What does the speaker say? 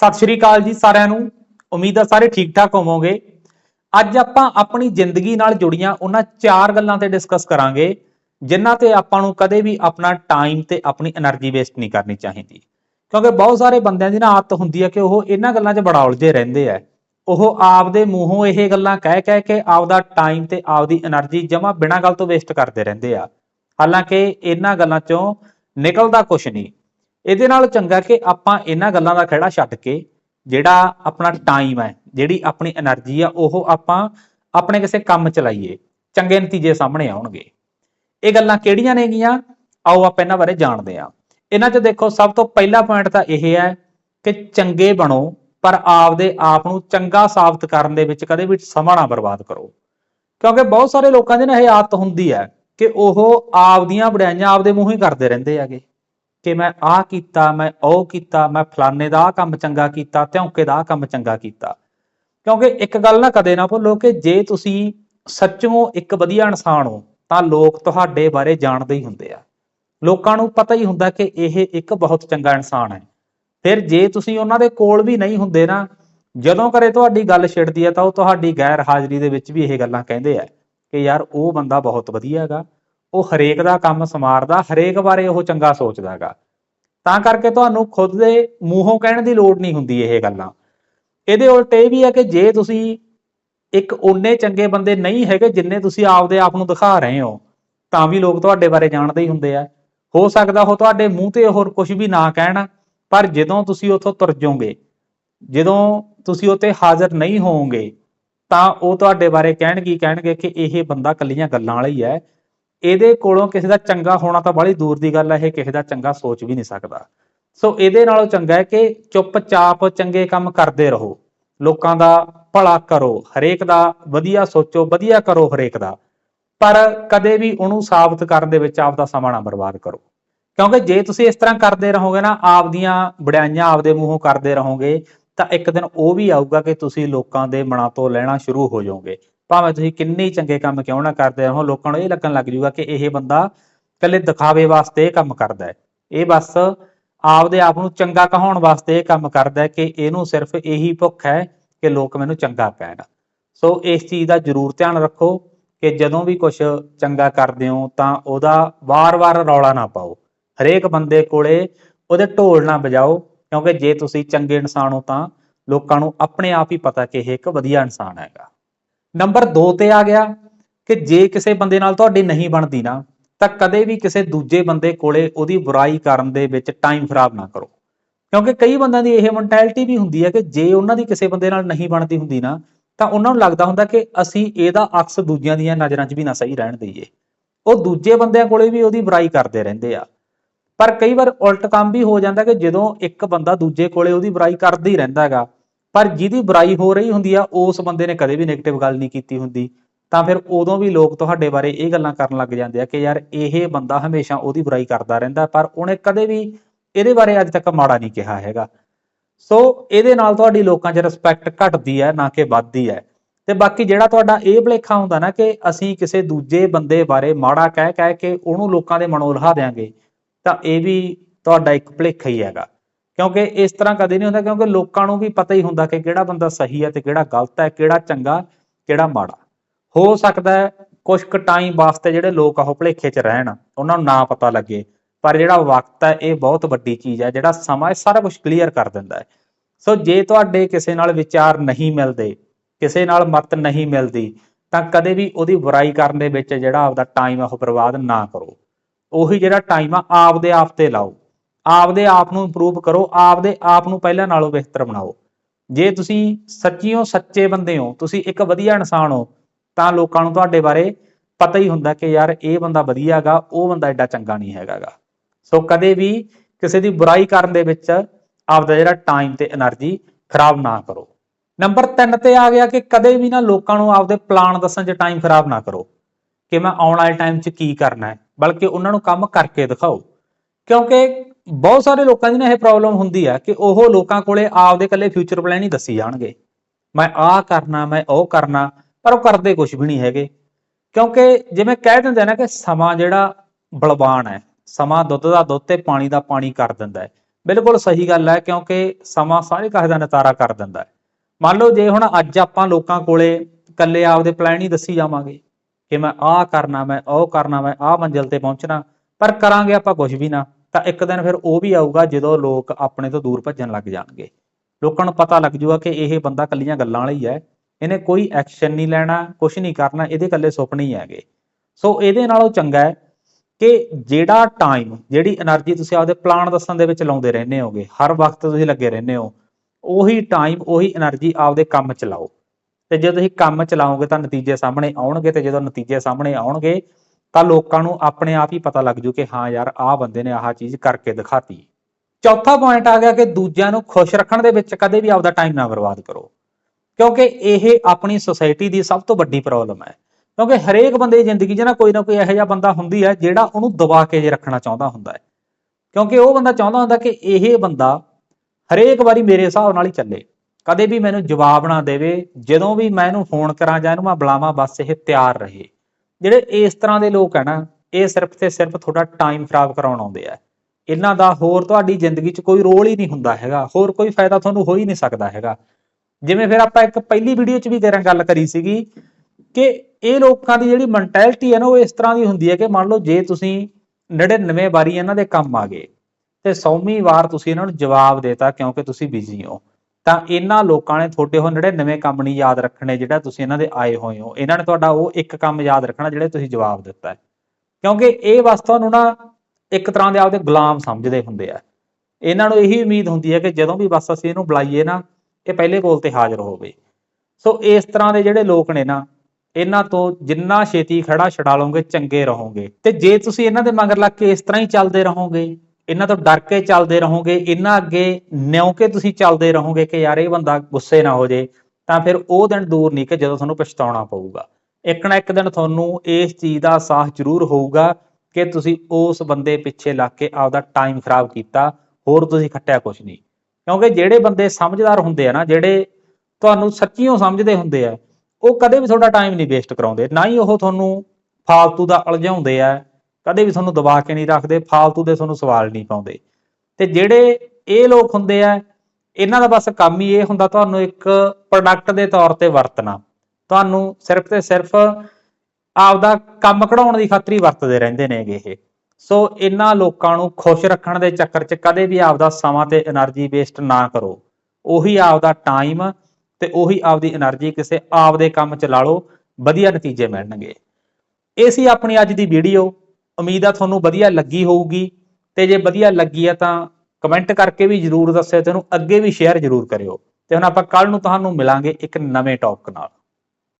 ਸਤਿ ਸ਼੍ਰੀ ਅਕਾਲ ਜੀ ਸਾਰਿਆਂ ਨੂੰ। ਉਮੀਦ ਆ ਸਾਰੇ ਠੀਕ ਠਾਕ ਹੋਵੋਗੇ। ਅੱਜ ਆਪਾਂ ਆਪਣੀ ਜ਼ਿੰਦਗੀ ਨਾਲ ਜੁੜੀਆਂ ਉਹਨਾਂ ਚਾਰ ਗੱਲਾਂ ਤੇ ਡਿਸਕਸ ਕਰਾਂਗੇ, ਜਿਨ੍ਹਾਂ ਤੇ ਆਪਾਂ ਨੂੰ ਕਦੇ ਵੀ ਆਪਣਾ ਟਾਈਮ ਤੇ ਆਪਣੀ એનર્ਜੀ ਵੇਸਟ ਨਹੀਂ ਕਰਨੀ ਚਾਹੀਦੀ। ਕਿਉਂਕਿ ਬਹੁਤ ਸਾਰੇ ਬੰਦਿਆਂ ਦੀ ਨਾ ਆਦਤ ਹੁੰਦੀ ਹੈ ਕਿ ਉਹ ਇਹਨਾਂ ਗੱਲਾਂ 'ਚ ਬੜਾ ਉਲਝੇ ਰਹਿੰਦੇ ਆ। ਉਹ ਆਪਦੇ ਮੂੰਹੋਂ ਇਹ ਗੱਲਾਂ ਕਹਿ ਕਹਿ ਕੇ ਆਪਦਾ ਟਾਈਮ ਤੇ ਆਪਦੀ એનર્ਜੀ ਜਮਾ ਬਿਨਾਂ ਗੱਲ ਤੋਂ ਵੇਸਟ ਕਰਦੇ ਰਹਿੰਦੇ ਆ। ਹਾਲਾਂਕਿ ਇਹਨਾਂ ਗੱਲਾਂ 'ਚੋਂ ਨਿਕਲਦਾ ਕੁਝ ਨਹੀਂ। ਇਹਦੇ ਨਾਲ ਚੰਗਾ ਕਿ ਆਪਾਂ ਇਹਨਾਂ ਗੱਲਾਂ ਦਾ ਖੜਾ ਛੱਡ ਕੇ ਜਿਹੜਾ ਆਪਣਾ ਟਾਈਮ ਹੈ, ਜਿਹੜੀ ਆਪਣੀ એનર્ਜੀ ਆ, ਉਹ ਆਪਾਂ ਆਪਣੇ ਕਿਸੇ ਕੰਮ ਚ ਲਾਈਏ, ਚੰਗੇ ਨਤੀਜੇ ਸਾਹਮਣੇ ਆਉਣਗੇ। ਇਹ ਗੱਲਾਂ ਕਿਹੜੀਆਂ ਨੇਗੀਆਂ? ਆਓ ਆਪਾਂ ਇਹਨਾਂ ਬਾਰੇ ਜਾਣਦੇ ਹਾਂ। ਇਹਨਾਂ 'ਚ ਦੇਖੋ, ਸਭ ਤੋਂ ਪਹਿਲਾ ਪੁਆਇੰਟ ਤਾਂ ਇਹ ਹੈ ਕਿ ਚੰਗੇ ਬਣੋ, ਪਰ ਆਪਦੇ ਆਪ ਨੂੰ ਚੰਗਾ ਸਾਬਤ ਕਰਨ ਦੇ ਵਿੱਚ ਕਦੇ ਵੀ ਸਮਾਂ ਨਾ ਬਰਬਾਦ ਕਰੋ। ਕਿਉਂਕਿ ਬਹੁਤ ਸਾਰੇ ਲੋਕਾਂ ਦੇ ਨਾ ਇਹ ਆਦਤ ਹੁੰਦੀ ਹੈ ਕਿ ਉਹ ਆਪ ਦੀਆਂ ਬੜਾਈਆਂ ਆਪਦੇ ਮੂੰਹ ਹੀ ਕਰਦੇ ਰਹਿੰਦੇ ਹੈਗੇ। ਕਿ ਮੈਂ ਆਹ ਕੀਤਾ, ਮੈਂ ਉਹ ਕੀਤਾ, ਮੈਂ ਫਲਾਣੇ ਦਾ ਆਹ ਕੰਮ ਚੰਗਾ ਕੀਤਾ, ਧੌਂਕੇ ਦਾ ਆਹ ਕੰਮ ਚੰਗਾ ਕੀਤਾ। ਕਿਉਂਕਿ ਇੱਕ ਗੱਲ ਨਾ ਕਦੇ ਨਾ ਭੁੱਲੋ ਕਿ ਜੇ ਤੁਸੀਂ ਸੱਚੋਂ ਇੱਕ ਵਧੀਆ ਇਨਸਾਨ ਹੋ, ਤਾਂ ਲੋਕ ਤੁਹਾਡੇ ਬਾਰੇ ਜਾਣਦੇ ਹੀ ਹੁੰਦੇ ਆ। ਲੋਕਾਂ ਨੂੰ ਪਤਾ ਹੀ ਹੁੰਦਾ ਕਿ ਇਹ ਇੱਕ ਬਹੁਤ ਚੰਗਾ ਇਨਸਾਨ ਹੈ। ਫਿਰ ਜੇ ਤੁਸੀਂ ਉਹਨਾਂ ਦੇ ਕੋਲ ਵੀ ਨਹੀਂ ਹੁੰਦੇ ਨਾ, ਜਦੋਂ ਕਰੇ ਤੁਹਾਡੀ ਗੱਲ ਛਿੜਦੀ ਹੈ ਤਾਂ ਉਹ ਤੁਹਾਡੀ ਗੈਰ ਹਾਜ਼ਰੀ ਦੇ ਵਿੱਚ ਵੀ ਇਹ ਗੱਲਾਂ ਕਹਿੰਦੇ ਆ ਕਿ ਯਾਰ ਉਹ ਬੰਦਾ ਬਹੁਤ ਵਧੀਆ ਹੈਗਾ। ਉਹ ਹਰੇਕ ਦਾ ਕੰਮ ਸਮਾਰਦਾ ਹਰੇਕ ਬਾਰੇ ਉਹ ਚੰਗਾ ਸੋਚਦਾ ਹੈਗਾ। ਤਾਂ ਕਰਕੇ ਤੁਹਾਨੂੰ ਖੁਦ ਦੇ ਮੂੰਹੋਂ ਕਹਿਣ ਦੀ ਲੋੜ ਨਹੀਂ ਹੁੰਦੀ ਇਹ ਗੱਲਾਂ। ਇਹਦੇ ਉਲਟ ਇਹ ਵੀ ਹੈ ਕਿ ਜੇ ਤੁਸੀਂ ਇੱਕ ਓਨੇ ਚੰਗੇ ਬੰਦੇ ਨਹੀਂ ਹੈਗੇ ਜਿੰਨੇ ਤੁਸੀਂ ਆਪਦੇ ਆਪ ਨੂੰ ਦਿਖਾ ਰਹੇ ਹੋ, ਤਾਂ ਵੀ ਲੋਕ ਤੁਹਾਡੇ ਬਾਰੇ ਜਾਣਦੇ ਹੀ ਹੁੰਦੇ ਆ। ਹੋ ਸਕਦਾ ਉਹ ਤੁਹਾਡੇ ਮੂੰਹ ਤੇ ਹੋਰ ਕੁਝ ਵੀ ਨਾ ਕਹਿਣ, ਪਰ ਜਦੋਂ ਤੁਸੀਂ ਉੱਥੋਂ ਤੁਰ ਜਾਓਗੇ, ਜਦੋਂ ਤੁਸੀਂ ਉੱਤੇ ਹਾਜ਼ਰ ਨਹੀਂ ਹੋਵੋਗੇ, ਤਾਂ ਉਹ ਤੁਹਾਡੇ ਬਾਰੇ ਕਹਿਣਗੇ ਹੀ ਕਹਿਣਗੇ ਕਿ ਇਹ ਬੰਦਾ ਕੱਲੀਆਂ ਗੱਲਾਂ ਵਾਲਾ ਹੀ ਹੈ। ਇਹਦੇ ਕੋਲੋਂ ਕਿਸੇ ਦਾ ਚੰਗਾ ਹੋਣਾ ਤਾਂ ਬੜੀ ਦੂਰ ਦੀ ਗੱਲ ਹੈ ਇਹ ਕਿਸੇ ਦਾ ਚੰਗਾ ਸੋਚ ਵੀ ਨਹੀਂ ਸਕਦਾ। ਸੋ ਇਹਦੇ ਨਾਲੋਂ ਚੰਗਾ ਹੈ ਕਿ ਚੁੱਪਚਾਪ ਚੰਗੇ ਕੰਮ ਕਰਦੇ ਰਹੋ। ਲੋਕਾਂ ਦਾ ਭਲਾ ਕਰੋ, ਹਰੇਕ ਦਾ ਵਧੀਆ ਸੋਚੋ, ਵਧੀਆ ਕਰੋ ਹਰੇਕ ਦਾ। ਪਰ ਕਦੇ ਵੀ ਉਹਨੂੰ ਸਾਬਤ ਕਰਨ ਦੇ ਵਿੱਚ ਆਪਦਾ ਸਮਾਂ ਨਾ ਬਰਬਾਦ ਕਰੋ। ਕਿਉਂਕਿ ਜੇ ਤੁਸੀਂ ਇਸ ਤਰ੍ਹਾਂ ਕਰਦੇ ਰਹੋਗੇ ਨਾ, ਆਪਦੀਆਂ ਬੜਾਈਆਂ ਆਪਦੇ ਮੂੰਹੋਂ ਕਰਦੇ ਰਹੋਗੇ, ਤਾਂ ਇੱਕ ਦਿਨ ਉਹ ਵੀ ਆਊਗਾ ਕਿ ਤੁਸੀਂ ਲੋਕਾਂ ਦੇ ਮਨਾਂ ਤੋਂ ਲੈਣਾ ਸ਼ੁਰੂ ਹੋ ਜਾਓਗੇ। ਭਾਵੇਂ ਤੁਸੀਂ ਕਿੰਨੇ ਚੰਗੇ ਕੰਮ ਕਿਉਂ ਨਾ ਕਰਦੇ ਰਹੋ, ਲੋਕਾਂ ਨੂੰ ਇਹ ਲੱਗਣ ਲੱਗ ਜੂਗਾ ਕਿ ਇਹ ਬੰਦਾ ਇਕੱਲੇ ਦਿਖਾਵੇ ਵਾਸਤੇ ਇਹ ਕੰਮ ਕਰਦਾ ਹੈ। ਇਹ ਬਸ ਆਪਦੇ ਆਪ ਨੂੰ ਚੰਗਾ ਕਹਾਉਣ ਵਾਸਤੇ ਇਹ ਕੰਮ ਕਰਦਾ ਹੈ ਕਿ ਇਹਨੂੰ ਸਿਰਫ ਇਹੀ ਭੁੱਖ ਹੈ ਕਿ ਲੋਕ ਮੈਨੂੰ ਚੰਗਾ ਕਹਿਣ। ਸੋ ਇਸ ਚੀਜ਼ ਦਾ ਜ਼ਰੂਰ ਧਿਆਨ ਰੱਖੋ ਕਿ ਜਦੋਂ ਵੀ ਕੁਝ ਚੰਗਾ ਕਰਦੇ ਹੋ ਤਾਂ ਉਹਦਾ ਵਾਰ-ਵਾਰ ਰੌਲਾ ਨਾ ਪਾਓ। ਹਰੇਕ ਬੰਦੇ ਕੋਲੇ ਉਹਦੇ ਢੋਲ ਨਾ ਵਜਾਓ, ਕਿਉਂਕਿ ਜੇ ਤੁਸੀਂ ਚੰਗੇ ਇਨਸਾਨ ਹੋ ਤਾਂ ਲੋਕਾਂ ਨੂੰ ਆਪਣੇ ਆਪ ਹੀ ਪਤਾ ਕਿ ਇਹ ਇੱਕ ਵਧੀਆ ਇਨਸਾਨ ਹੈਗਾ। ਨੰਬਰ 2 ਤੇ ਆ ਗਿਆ ਕਿ ਜੇ ਕਿਸੇ ਬੰਦੇ ਨਾਲ ਤੁਹਾਡੀ ਨਹੀਂ ਬਣਦੀ ਨਾ, ਤਾਂ ਕਦੇ ਵੀ ਕਿਸੇ ਦੂਜੇ ਬੰਦੇ ਕੋਲੇ ਉਹਦੀ ਬੁਰਾਈ ਕਰਨ ਦੇ ਵਿੱਚ ਟਾਈਮ ਖਰਾਬ ਨਾ ਕਰੋ। ਕਿਉਂਕਿ ਕਈ ਬੰਦਿਆਂ ਦੀ ਇਹ ਮੈਂਟੈਲਿਟੀ ਵੀ ਹੁੰਦੀ ਹੈ ਕਿ ਜੇ ਉਹਨਾਂ ਦੀ ਕਿਸੇ ਬੰਦੇ ਨਾਲ ਨਹੀਂ ਬਣਦੀ ਹੁੰਦੀ ਨਾ, ਤਾਂ ਉਹਨਾਂ ਨੂੰ ਲੱਗਦਾ ਹੁੰਦਾ ਕਿ ਅਸੀਂ ਇਹਦਾ ਅਕਸ ਦੂਜਿਆਂ ਦੀਆਂ ਨਜ਼ਰਾਂ 'ਚ ਵੀ ਨਾ ਸਹੀ ਰਹਿਣ ਦਈਏ। ਉਹ ਦੂਜੇ ਬੰਦਿਆਂ ਕੋਲੇ ਵੀ ਉਹਦੀ ਬੁਰਾਈ ਕਰਦੇ ਰਹਿੰਦੇ ਆ। ਪਰ ਕਈ ਵਾਰ ਉਲਟ ਕੰਮ ਵੀ ਹੋ ਜਾਂਦਾ ਕਿ ਜਦੋਂ ਇੱਕ ਬੰਦਾ ਦੂਜੇ ਕੋਲੇ ਉਹਦੀ ਬੁਰਾਈ ਕਰਦਾ ਹੀ ਰਹਿੰਦਾ ਹੈਗਾ ਪਰ ਜਿਹਦੀ ਬੁਰਾਈ ਹੋ ਰਹੀ ਹੁੰਦੀ ਆ, ਉਸ ਬੰਦੇ ਨੇ ਕਦੇ ਵੀ ਨੈਗੇਟਿਵ ਗੱਲ ਨਹੀਂ ਕੀਤੀ ਹੁੰਦੀ। ਤਾਂ ਫਿਰ ਉਦੋਂ ਵੀ ਲੋਕ ਤੁਹਾਡੇ ਬਾਰੇ ਇਹ ਗੱਲਾਂ ਕਰਨ ਲੱਗ ਜਾਂਦੇ ਆ ਕਿ ਯਾਰ ਇਹ ਬੰਦਾ ਹਮੇਸ਼ਾ ਉਹਦੀ ਬੁਰਾਈ ਕਰਦਾ ਰਹਿੰਦਾ, ਪਰ ਉਹਨੇ ਕਦੇ ਵੀ ਇਹਦੇ ਬਾਰੇ ਅੱਜ ਤੱਕ ਮਾੜਾ ਨਹੀਂ ਕਿਹਾ ਹੈਗਾ। ਸੋ ਇਹਦੇ ਨਾਲ ਤੁਹਾਡੀ ਲੋਕਾਂ 'ਚ ਰਿਸਪੈਕਟ ਘਟਦੀ ਹੈ ਨਾ ਕਿ ਵੱਧਦੀ ਹੈ ਤੇ ਬਾਕੀ ਜਿਹੜਾ ਤੁਹਾਡਾ ਇਹ ਭੁਲੇਖਾ ਹੁੰਦਾ ਨਾ ਕਿ ਅਸੀਂ ਕਿਸੇ ਦੂਜੇ ਬੰਦੇ ਬਾਰੇ ਮਾੜਾ ਕਹਿ ਕਹਿ ਕੇ ਉਹਨੂੰ ਲੋਕਾਂ ਦੇ ਮਨੋਂ ਲਹਾ ਦਿਆਂਗੇ, ਤਾਂ ਇਹ ਵੀ ਤੁਹਾਡਾ ਇੱਕ ਭੁਲੇਖਾ ਹੀ ਹੈਗਾ। ਕਿਉਂਕਿ ਇਸ ਤਰ੍ਹਾਂ ਕਦੇ ਨਹੀਂ ਹੁੰਦਾ, ਕਿਉਂਕਿ ਲੋਕਾਂ ਨੂੰ ਵੀ ਪਤਾ ਹੀ ਹੁੰਦਾ ਕਿ ਕਿਹੜਾ ਬੰਦਾ ਸਹੀ ਹੈ ਤੇ ਕਿਹੜਾ ਗਲਤ ਹੈ, ਕਿਹੜਾ ਚੰਗਾ, ਕਿਹੜਾ ਮਾੜਾ। ਹੋ ਸਕਦਾ ਹੈ ਕੁਝ ਕੁ ਟਾਈਮ ਵਾਸਤੇ ਜਿਹੜੇ ਲੋਕ ਆ ਉਹ ਭੁਲੇਖੇ 'ਚ ਰਹਿਣ, ਉਹਨਾਂ ਨੂੰ ਨਾ ਪਤਾ ਲੱਗੇ, ਪਰ ਜਿਹੜਾ ਵਕਤ ਹੈ, ਇਹ ਬਹੁਤ ਵੱਡੀ ਚੀਜ਼ ਹੈ, ਜਿਹੜਾ ਸਮਾਂ ਸਾਰਾ ਕੁਝ ਕਲੀਅਰ ਕਰ ਦਿੰਦਾ ਹੈ। ਸੋ ਜੇ ਤੁਹਾਡੇ ਕਿਸੇ ਨਾਲ ਵਿਚਾਰ ਨਹੀਂ ਮਿਲਦੇ, ਕਿਸੇ ਨਾਲ ਮਤ ਨਹੀਂ ਮਿਲਦੀ, ਤਾਂ ਕਦੇ ਵੀ ਉਹਦੀ ਬੁਰਾਈ ਕਰਨ ਦੇ ਵਿੱਚ ਜਿਹੜਾ ਆਪਦਾ ਟਾਈਮ ਉਹ ਬਰਬਾਦ ਨਾ ਕਰੋ। ਉਹੀ ਜਿਹੜਾ ਟਾਈਮ ਆ, ਆਪਦੇ ਆਪ ਤੇ ਲਾਓ। ਆਪਦੇ ਆਪ ਨੂੰ ਇੰਪਰੂਵ ਕਰੋ, ਆਪਦੇ ਆਪ ਨੂੰ ਪਹਿਲਾਂ ਨਾਲੋਂ ਬਿਹਤਰ ਬਣਾਓ। ਜੇ ਤੁਸੀਂ ਸੱਚੀਓ ਸੱਚੇ ਬੰਦੇ ਹੋ, ਤੁਸੀਂ ਇੱਕ ਵਧੀਆ ਇਨਸਾਨ ਹੋ, ਤਾਂ ਲੋਕਾਂ ਨੂੰ ਤੁਹਾਡੇ ਬਾਰੇ ਪਤਾ ਹੀ ਹੁੰਦਾ ਕਿ ਯਾਰ ਇਹ ਬੰਦਾ ਵਧੀਆ ਵਧੀਆਗਾ ਉਹ ਬੰਦਾ ਐਡਾ ਚੰਗਾ ਨਹੀਂ ਹੈਗਾਗਾ। ਸੋ ਕਦੇ ਵੀ ਕਿਸੇ ਦੀ ਬੁਰਾਈ ਕਰਨ ਦੇ ਵਿੱਚ ਆਪਦਾ ਜਿਹੜਾ ਟਾਈਮ ਤੇ એનર્ਜੀ ਖਰਾਬ ਨਾ ਕਰੋ। ਨੰਬਰ 3 ਤੇ ਆ ਗਿਆ ਕਿ ਕਦੇ ਵੀ ਨਾ ਲੋਕਾਂ ਨੂੰ ਆਪਦੇ ਪਲਾਨ ਦੱਸਣ 'ਚ ਟਾਈਮ ਖਰਾਬ ਨਾ ਕਰੋ। ਕਿ ਮੈਂ ਆਉਣ ਵਾਲੇ ਟਾਈਮ 'ਚ ਕੀ ਕਰਨਾ ਹੈ, ਬਲਕਿ ਉਹਨਾਂ ਨੂੰ ਕੰਮ ਕਰਕੇ ਦਿਖਾਓ। ਕਿਉਂਕਿ ਬਹੁਤ ਸਾਰੇ ਲੋਕਾਂ ਦੀ ਨਾ ਇਹ ਪ੍ਰੋਬਲਮ ਹੁੰਦੀ ਹੈ ਕਿ ਉਹ ਲੋਕਾਂ ਕੋਲੇ ਆਪਦੇ ਇਕੱਲੇ ਫਿਊਚਰ ਪਲਾਨ ਹੀ ਦੱਸੀ ਜਾਣਗੇ। ਮੈਂ ਆਹ ਕਰਨਾ, ਮੈਂ ਉਹ ਕਰਨਾ, ਪਰ ਉਹ ਕਰਦੇ ਕੁਝ ਵੀ ਨਹੀਂ ਹੈਗੇ। ਕਿਉਂਕਿ ਜਿਵੇਂ ਕਹਿ ਦਿੰਦੇ ਨਾ ਕਿ ਸਮਾਂ ਜਿਹੜਾ ਬਲਵਾਨ ਹੈ, ਸਮਾਂ ਦੁੱਧ ਦਾ ਦੁੱਧ ਤੇ ਪਾਣੀ ਦਾ ਪਾਣੀ ਕਰ ਦਿੰਦਾ ਹੈ। ਬਿਲਕੁਲ ਸਹੀ ਗੱਲ ਹੈ, ਕਿਉਂਕਿ ਸਮਾਂ ਸਾਰੇ ਕਾਹੇ ਦਾ ਨਤਾਰਾ ਕਰ ਦਿੰਦਾ ਹੈ। ਮੰਨ ਲਓ ਜੇ ਹੁਣ ਅੱਜ ਆਪਾਂ ਲੋਕਾਂ ਕੋਲੇ ਇਕੱਲੇ ਆਪਦੇ ਪਲਾਨ ਹੀ ਦੱਸੀ ਜਾਵਾਂਗੇ ਕਿ ਮੈਂ ਆਹ ਕਰਨਾ, ਮੈਂ ਉਹ ਕਰਨਾ, ਮੈਂ ਆਹ ਮੰਜ਼ਿਲ ਤੇ ਪਹੁੰਚਣਾ, ਪਰ ਕਰਾਂਗੇ ਆਪਾਂ ਕੁਝ ਵੀ ਨਾ। ਤਾਂ ਇੱਕ ਦਿਨ ਫਿਰ ਉਹ ਵੀ ਆਊਗਾ ਜਦੋਂ ਲੋਕ ਆਪਣੇ ਤੋਂ ਦੂਰ ਭੱਜਣ ਲੱਗ ਜਾਣਗੇ। ਲੋਕਾਂ ਨੂੰ ਪਤਾ ਲੱਗ ਜੂਗਾ ਕਿ ਇਹ ਬੰਦਾ ਕੱਲੀਆਂ ਗੱਲਾਂ ਵਾਲਾ ਹੀ ਹੈ। ਇਹਨੇ ਕੋਈ ਐਕਸ਼ਨ ਨਹੀਂ ਲੈਣਾ ਕੁਝ ਨਹੀਂ ਕਰਨਾ, ਇਹਦੇ ਇਕੱਲੇ ਸੁਪਨੇ ਹੀ ਹੈਗੇ। ਸੋ ਇਹਦੇ ਨਾਲੋਂ ਚੰਗਾ ਹੈ ਕਿ ਜਿਹੜਾ ਟਾਈਮ ਜਿਹੜੀ એનર્ਜੀ ਤੁਸੀਂ ਆਪਦੇ ਪਲਾਨ ਦੱਸਣ ਦੇ ਵਿੱਚ ਲਾਉਂਦੇ ਰਹਿੰਦੇ ਹੋਗੇ, ਹਰ ਵਕਤ ਤੁਸੀਂ ਲੱਗੇ ਰਹਿੰਦੇ ਹੋ, ਉਹੀ ਟਾਈਮ ਉਹੀ એનર્ਜੀ ਆਪਦੇ ਕੰਮ ਚ ਲਾਓ। ਤੇ ਜੇ ਤੁਸੀਂ ਕੰਮ ਚਲਾਓਗੇ ਤਾਂ ਨਤੀਜੇ ਸਾਹਮਣੇ ਆਉਣਗੇ ਤੇ ਜਦੋਂ ਨਤੀਜੇ ਸਾਹਮਣੇ ਆਉਣਗੇ ਤਾਂ ਲੋਕਾਂ ਨੂੰ ਆਪਣੇ ਆਪ ਹੀ ਪਤਾ ਲੱਗ ਜੂ ਕਿ ਹਾਂ ਯਾਰ, ਆਹ ਬੰਦੇ ਨੇ ਆਹ ਚੀਜ਼ ਕਰਕੇ ਦਿਖਾਤੀ। ਚੌਥਾ ਪੁਆਇੰਟ ਆ ਗਿਆ ਕਿ ਦੂਜਿਆਂ ਨੂੰ ਖੁਸ਼ ਰੱਖਣ ਦੇ ਵਿੱਚ ਕਦੇ ਵੀ ਆਪਦਾ ਟਾਈਮ ਨਾ ਬਰਬਾਦ ਕਰੋ। ਕਿਉਂਕਿ ਇਹ ਆਪਣੀ ਸੋਸਾਇਟੀ ਦੀ ਸਭ ਤੋਂ ਵੱਡੀ ਪ੍ਰੋਬਲਮ ਹੈ। ਕਿਉਂਕਿ ਹਰੇਕ ਬੰਦੇ ਦੀ ਜ਼ਿੰਦਗੀ 'ਚ ਨਾ ਕੋਈ ਨਾ ਕੋਈ ਇਹੋ ਜਿਹਾ ਬੰਦਾ ਹੁੰਦੀ ਹੈ ਜਿਹੜਾ ਉਹਨੂੰ ਦਬਾ ਕੇ ਜੇ ਰੱਖਣਾ ਚਾਹੁੰਦਾ ਹੁੰਦਾ ਹੈ। ਕਿਉਂਕਿ ਉਹ ਬੰਦਾ ਚਾਹੁੰਦਾ ਹੁੰਦਾ ਕਿ ਇਹ ਬੰਦਾ ਹਰੇਕ ਵਾਰੀ ਮੇਰੇ ਹਿਸਾਬ ਨਾਲ ਹੀ ਚੱਲੇ। ਕਦੇ ਵੀ ਮੈਨੂੰ ਜਵਾਬ ਨਾ ਦੇਵੇ। ਜਦੋਂ ਵੀ ਮੈਂ ਇਹਨੂੰ ਫੋਨ ਕਰਾਂ ਜਾਂ ਇਹਨੂੰ ਮੈਂ ਬੁਲਾਵਾਂ, ਬਸ ਇਹ ਤਿਆਰ ਰਹੇ। ਜਿਹੜੇ ਇਸ ਤਰ੍ਹਾਂ ਦੇ ਲੋਕ ਹੈ ਨਾ, ਇਹ ਸਿਰਫ ਤੇ ਸਿਰਫ ਤੁਹਾਡਾ ਟਾਈਮ ਖਰਾਬ ਕਰਾਉਣ ਆਉਂਦੇ ਆ। ਇਹਨਾਂ ਦਾ ਹੋਰ ਤੁਹਾਡੀ ਜ਼ਿੰਦਗੀ 'ਚ ਕੋਈ ਰੋਲ ਹੀ ਨਹੀਂ ਹੁੰਦਾ ਹੈਗਾ, ਹੋਰ ਕੋਈ ਫਾਇਦਾ ਤੁਹਾਨੂੰ ਹੋ ਹੀ ਨਹੀਂ ਸਕਦਾ ਹੈਗਾ। ਜਿਵੇਂ ਫਿਰ ਆਪਾਂ ਇੱਕ ਪਹਿਲੀ ਵੀਡੀਓ 'ਚ ਵੀ ਤੇਰਾਂ ਗੱਲ ਕਰੀ ਸੀਗੀ ਕਿ ਇਹ ਲੋਕਾਂ ਦੀ ਜਿਹੜੀ ਮੈਂਟੈਲਿਟੀ ਹੈ ਨਾ, ਉਹ ਇਸ ਤਰ੍ਹਾਂ ਦੀ ਹੁੰਦੀ ਹੈ ਕਿ ਮੰਨ ਲਓ ਜੇ ਤੁਸੀਂ 99 ਵਾਰੀ ਇਹਨਾਂ ਦੇ ਕੰਮ ਆ ਗਏ, ਤੇ 100ਵੀਂ ਵਾਰ ਤੁਸੀਂ ਇਹਨਾਂ ਨੂੰ ਜਵਾਬ ਦੇਤਾ ਕਿਉਂਕਿ ਤੁਸੀਂ ਬਿਜ਼ੀ ਹੋ। ਤਾਂ ਇਹਨਾਂ ਲੋਕਾਂ ਨੇ ਤੁਹਾਡੇ ਉਹ 99 ਕੰਮ ਨਹੀਂ ਯਾਦ ਰੱਖਣੇ ਜਿਹੜਾ ਤੁਸੀਂ ਇਹਨਾਂ ਦੇ ਆਏ ਹੋਏ ਹੋ, ਇਹਨਾਂ ਨੇ ਤੁਹਾਡਾ ਉਹ ਇੱਕ ਕੰਮ ਯਾਦ ਰੱਖਣਾ ਜਿਹੜੇ ਤੁਸੀਂ ਜਵਾਬ ਦਿੱਤਾ ਹੈ। ਕਿਉਂਕਿ ਇਹ ਬਸ ਤੁਹਾਨੂੰ ਨਾ ਇੱਕ ਤਰ੍ਹਾਂ ਦੇ ਆਪਦੇ ਗੁਲਾਮ ਸਮਝਦੇ ਹੁੰਦੇ ਆ। ਇਹਨਾਂ ਨੂੰ ਇਹੀ ਉਮੀਦ ਹੁੰਦੀ ਹੈ ਕਿ ਜਦੋਂ ਵੀ ਬਸ ਅਸੀਂ ਇਹਨੂੰ ਬੁਲਾਈਏ ਨਾ, ਇਹ ਪਹਿਲੇ ਕੋਲ ਤੇ ਹਾਜ਼ਰ ਹੋਵੇ। ਸੋ ਇਸ ਤਰ੍ਹਾਂ ਦੇ ਜਿਹੜੇ ਲੋਕ ਨੇ ਨਾ, ਇਹਨਾਂ ਤੋਂ ਜਿੰਨਾ ਛੇਤੀ ਖੜਾ ਛਡਾ ਲਓਗੇ, ਚੰਗੇ ਰਹੋਗੇ। ਤੇ ਜੇ ਤੁਸੀਂ ਇਹਨਾਂ ਦੇ ਮਗਰ ਲੱਗ ਕੇ ਇਸ ਤਰ੍ਹਾਂ ਹੀ ਚੱਲਦੇ ਰਹੋਗੇ ਇਹਨਾਂ ਤੋਂ ਡਰ ਕੇ ਚੱਲਦੇ ਰਹੋਗੇ, ਇਹਨਾਂ ਅੱਗੇ ਨਿਉ ਕੇ ਤੁਸੀਂ ਚੱਲਦੇ ਰਹੋਗੇ ਕਿ ਯਾਰ ਇਹ ਬੰਦਾ ਗੁੱਸੇ ਨਾ ਹੋ ਜੇ, ਤਾਂ ਫਿਰ ਉਹ ਦਿਨ ਦੂਰ ਨਹੀਂ ਕਿ ਜਦੋਂ ਤੁਹਾਨੂੰ ਪਛਤਾਉਣਾ ਪਊਗਾ। ਇੱਕ ਨਾ ਇੱਕ ਦਿਨ ਤੁਹਾਨੂੰ ਇਸ ਚੀਜ਼ ਦਾ ਅਹਿਸਾਸ ਜ਼ਰੂਰ ਹੋਊਗਾ ਕਿ ਤੁਸੀਂ ਉਸ ਬੰਦੇ ਪਿੱਛੇ ਲੱਗ ਕੇ ਆਪਦਾ ਟਾਈਮ ਖਰਾਬ ਕੀਤਾ, ਹੋਰ ਤੁਸੀਂ ਖੱਟਿਆ ਕੁਝ ਨਹੀਂ। ਕਿਉਂਕਿ ਜਿਹੜੇ ਬੰਦੇ ਸਮਝਦਾਰ ਹੁੰਦੇ ਆ ਨਾ, ਜਿਹੜੇ ਤੁਹਾਨੂੰ ਸੱਚੀਓ ਸਮਝਦੇ ਹੁੰਦੇ ਆ, ਉਹ ਕਦੇ ਵੀ ਤੁਹਾਡਾ ਟਾਈਮ ਨਹੀਂ ਵੇਸਟ ਕਰਾਉਂਦੇ, ਨਾ ਹੀ ਉਹ ਤੁਹਾਨੂੰ ਫਾਲਤੂ ਦਾ ਉਲਝਾਉਂਦੇ ਆ ਕਦੇ ਵੀ ਤੁਹਾਨੂੰ ਦਬਾ ਕੇ ਨਹੀਂ ਰੱਖਦੇ, ਫਾਲਤੂ ਦੇ ਤੁਹਾਨੂੰ ਸਵਾਲ ਨਹੀਂ ਪਾਉਂਦੇ। ਤੇ ਜਿਹੜੇ ਇਹ ਲੋਕ ਹੁੰਦੇ ਆ, ਇਹਨਾਂ ਦਾ ਬਸ ਕੰਮ ਹੀ ਇਹ ਹੁੰਦਾ ਤੁਹਾਨੂੰ ਇੱਕ ਪ੍ਰੋਡਕਟ ਦੇ ਤੌਰ ਤੇ ਵਰਤਣਾ। ਤੁਹਾਨੂੰ ਸਿਰਫ ਤੇ ਸਿਰਫ ਆਪਦਾ ਕੰਮ ਕਢਾਉਣ ਦੀ ਖਾਤਰੀ ਵਰਤਦੇ ਰਹਿੰਦੇ ਨੇਗੇ ਇਹ। ਸੋ ਇਹਨਾਂ ਲੋਕਾਂ ਨੂੰ ਖੁਸ਼ ਰੱਖਣ ਦੇ ਚੱਕਰ 'ਚ ਕਦੇ ਵੀ ਆਪਦਾ ਸਮਾਂ ਤੇ એનર્ਜੀ ਵੇਸਟ ਨਾ ਕਰੋ। ਉਹੀ ਆਪਦਾ ਟਾਈਮ ਤੇ ਉਹੀ ਆਪਦੀ એનર્ਜੀ ਕਿਸੇ ਆਪਦੇ ਕੰਮ 'ਚ ਲਾ ਲਓ, ਵਧੀਆ ਨਤੀਜੇ ਮਿਲਣਗੇ। ਇਹ ਸੀ ਆਪਣੀ ਅੱਜ ਦੀ ਵੀਡੀਓ ਉਮੀਦ ਆ ਤੁਹਾਨੂੰ ਵਧੀਆ ਲੱਗੀ ਹੋਊਗੀ ਤੇ ਜੇ ਵਧੀਆ ਲੱਗੀ ਆ ਤਾਂ ਕਮੈਂਟ ਕਰਕੇ ਵੀ ਜਰੂਰ ਦੱਸਿਓ ਤੇ ਉਹਨੂੰ ਅੱਗੇ ਵੀ ਸ਼ੇਅਰ ਜਰੂਰ ਕਰਿਓ ਤੇ ਹੁਣ ਆਪਾਂ ਕੱਲ ਨੂੰ ਤੁਹਾਨੂੰ ਮਿਲਾਂਗੇ ਇੱਕ ਨਵੇਂ ਟੌਪਿਕ ਨਾਲ।